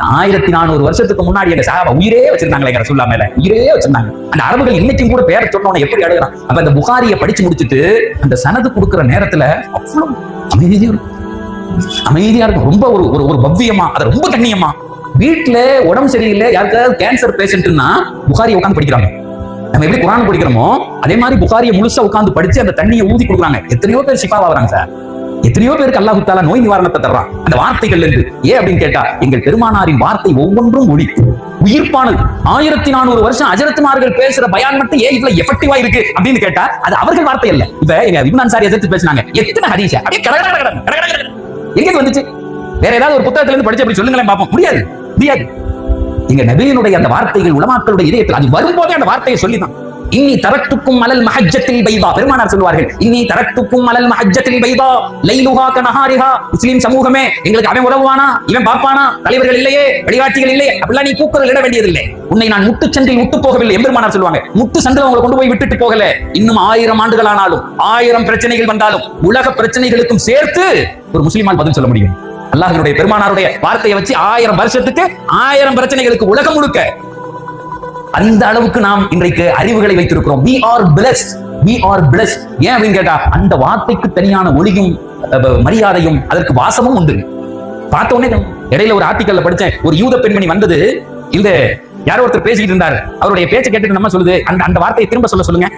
ஆயிரத்தி நானூறு வருஷத்துக்கு முன்னாடி அந்த சஹாபா உயிரே வச்சிருந்தாங்களே ரசூல்லா மேல. உயிரே வச்சிருந்தாங்க. அந்த அரபுகள் இன்னைக்கும் கூட பேரை சொன்னவன எப்படி அழுகிறான்? அப்ப அந்த புகாரியை படிச்சு முடிச்சுட்டு அந்த சனது கொடுக்குற நேரத்துல அவ்வளவு அமைதியா இருக்கும். அமைதியா இருக்கும். ரொம்ப ஒரு ஒரு ஒரு பவ்யமா அது ரொம்ப கண்ணியமா. வீட்டுல உடம்பு சரியில்லை யாருக்காவது கேன்சர் பேஷண்ட்னா புகாரியை உட்காந்து படிக்கிறாங்க. நம்ம எப்படி குரான் படிக்கிறோமோ அதே மாதிரி புகாரியை முழுசா உட்காந்து படிச்சு அந்த தண்ணியை ஊதி கொடுக்குறாங்க. எத்தனையோ பேர் ஷிஃபா வராங்க சார். எத்தனையோ பேருக்கு அல்லாஹு தாலா நோய் நிவாரணத்தை தர்றான். அந்த வார்த்தைகள் இருந்து ஏன் அப்படின்னு கேட்டா எங்கள் பெருமானாரின் வார்த்தை ஒவ்வொன்றும் ஒளி. உயிர்ப்பானது. ஆயிரத்தி நானூறு வருஷம் அஜரத்துமார்கள் பேசுற பயான் மட்டும் ஏன் இவ்வளவு எஃபெக்டிவா இருக்கு அப்படின்னு கேட்டா அது அவர்கள் வார்த்தை இல்ல இப்ப எங்க இப்னான் சாரி எதிர்த்து பேசினாங்க. எத்தனை ஹதீஸ்? அப்படியே எங்க வந்துச்சு? வேற ஏதாவது ஒரு புத்தகத்துல இருந்து படிச்சு அப்படி சொல்லுங்களேன் பார்ப்போம் முடியாது. முடியாது. எங்க நபியினுடைய அந்த வார்த்தைகள் உலமாக்களுடைய இதயத்தில் அது வரும்போதே அந்த வார்த்தையை சொல்லிதான் இன்னி தரட்டுக்கும் மலல் மஹஜத்தில் பைதா. பெருமானார் சொல்வார்கள் இன்னி தரட்டுக்கும் மலல் மஹஜத்தில் பைதா. லைலுஹா கனஹாரிஹா. முஸ்லிம் சமூகமே எங்களுக்கு அவன் உதவுவானா? இவன் பாப்பானா தலைவர்கள் இல்லையே? வழிகாட்டிகள் இல்லையே? அப்படிலாம் நீ கூக்குரல் இட வேண்டியதில்லை. உன்னை நான் முட்டு சன்றில் முட்டு போகவில்லை. எம்பெருமானார் சொல்லுவாங்க முட்டு சந்தில் அவங்களை கொண்டு போய் விட்டுட்டு போகல. இன்னும் ஆயிரம் ஆண்டுகள் ஆனாலும் ஆயிரம் பிரச்சனைகள் வந்தாலும் உலக பிரச்சனைகளுக்கும் சேர்த்து ஒரு முஸ்லிமால் பதில் சொல்ல முடியும். அல்லாஹனுடைய பெருமானாருடைய வார்த்தையை வச்சு ஆயிரம் வருஷத்துக்கு ஆயிரம் பிரச்சனைகளுக்கு உலகம் முழுக்க அந்த அளவுக்கு நாம் இன்றைக்கு அறிவுகளை வைத்திருக்கிறோம். We are blessed we are blessed ஏன் அப்படின்னு கேட்டா அந்த வார்த்தைக்கு தனியான ஒளியும் மரியாதையும் அதற்கு வாசமும் உண்டு. பார்த்த உடனே இடையில ஒரு ஆர்டிக்கல்ல படிச்சேன். ஒரு யூத பெண்மணி வந்தது. இந்த யாரோ ஒருத்தர் பேசிக்கிட்டு இருந்தார். அவருடைய பேச்சை கேட்டுட்டு நம்ம சொல்லுது. அந்த அந்த வார்த்தையை திரும்ப சொல்ல சொல்லுங்க.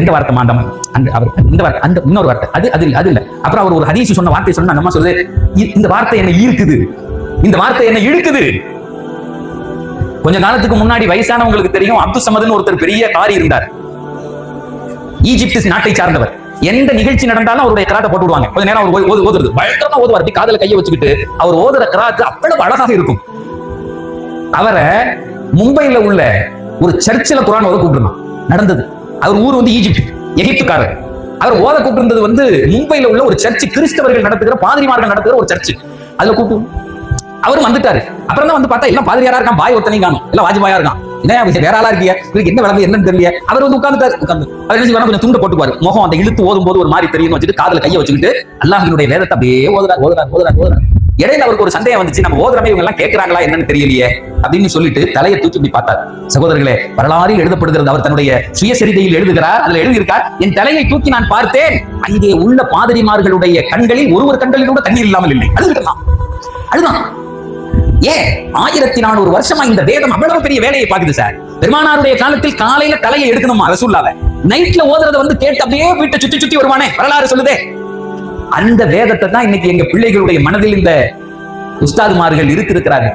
எந்த வார்த்தை மாந்தம்? அந்த அவர் இந்த வார்த்தை அந்த இன்னொரு வார்த்தை. அது அது இல்ல அது இல்ல. அப்புறம் அவர் ஒரு ஹதீஸ் சொன்ன வார்த்தை சொன்னா நம்ம சொல்லுது இந்த வார்த்தை என்ன ஈர்க்குது. இந்த வார்த்தை என்ன இழுக்குது. கொஞ்ச காலத்துக்கு முன்னாடி வயசானவங்களுக்கு தெரியும் அப்துல் சமதுன்னு ஒருத்தர் பெரிய காரி இருந்தார். ஈஜிப்ட் நாட்டை சார்ந்தவர். எந்த நிகழ்ச்சி நடந்தாலும் அவருடைய கிராத்தை போட்டு விடுவாங்க. கொஞ்ச நேரம் அவர் ஓது- ஓதுறது. பயங்கரமா ஓதுவார். அப்படி காதல கையை வச்சுக்கிட்டு அவர் ஓதுற கிராத்து அவ்வளவு அழகாக இருக்கும். அவரை மும்பையில உள்ள ஒரு சர்ச்சில் குரான் ஓத கூப்பிட்டுருந்தான். நடந்தது. அவர் ஊர் வந்து ஈஜிப்ட் எகிப்துக்காரர். அவர் ஓத கூப்பிட்டிருந்தது வந்து மும்பைல உள்ள ஒரு சர்ச் கிறிஸ்தவர்கள் நடத்துகிற பாதிரிமார்கள் நடத்துகிற ஒரு சர்ச் அதுல கூப்பிட்டு அவரும் வந்துட்டாரு. அப்புறம் தான் வந்து பார்த்தா எல்லாம் பாதிரியாரா இருக்கான் பாய் ஒருத்தனையும் காணும். எல்லாம் வாஜ்பாயா இருக்கான். என்ன விஷயம்? வேற ஆளா இருக்கிய இவருக்கு என்ன விளம்பரம் என்னன்னு தெரியல அவர் வந்து உட்காந்துட்டாரு உட்கார்ந்து. அவர் என்ன கொஞ்சம் துண்டு போட்டுக்குவாரு. முகம் அந்த இழுத்து ஓதும் போது ஒரு மாதிரி தெரியும் வச்சுட்டு காதுல கையை வச்சுக்கிட்டு அல்லாஹினுடைய வேதத்தை அப்படியே ஓதுறாரு ஓதுறாரு ஓதுறாரு ஓதுறாரு. இடையில அவருக்கு ஒரு சந்தேகம் வந்துச்சு நம்ம ஓதுறமே இவங்க எல்லாம் கேட்கறாங்களா என்னன்னு தெரியலையே அப்படின்னு சொல்லிட்டு தலையை தூக்கி இப்படி பார்த்தார். சகோதரர்களே வரலாறில் எழுதப்படுகிறது. அவர் தன்னுடைய சுயசரிதையில் எழுதுகிறார். அதுல எழுதியிருக்கார் என் தலையை தூக்கி நான் பார்த்தேன். அங்கே உள்ள பாதிரிமார்களுடைய கண்களில் ஒருவர் கண்களில் கூட தண்ணீர் இல்லாமல் இல்லை. அழுதுதான் அழுதான் ஏன் ஆயிரத்தி நானூறு வருஷமா இந்த வேதம் அவ்வளவு பெரிய வேலையை பாக்குது சார் பெருமானாருடைய காலத்தில் காலையில தலையை எடுக்கணுமா ரசூல்லாவ? நைட்ல ஓதுறத வந்து கேட்டு அப்படியே வீட்டை சுத்தி சுத்தி வருவானே. வரலாறு சொல்லுதே. அந்த வேதத்தை தான் இன்னைக்கு எங்க பிள்ளைகளுடைய மனதில் இந்த உஸ்தாதுமார்கள் இருக்கிறார்கள்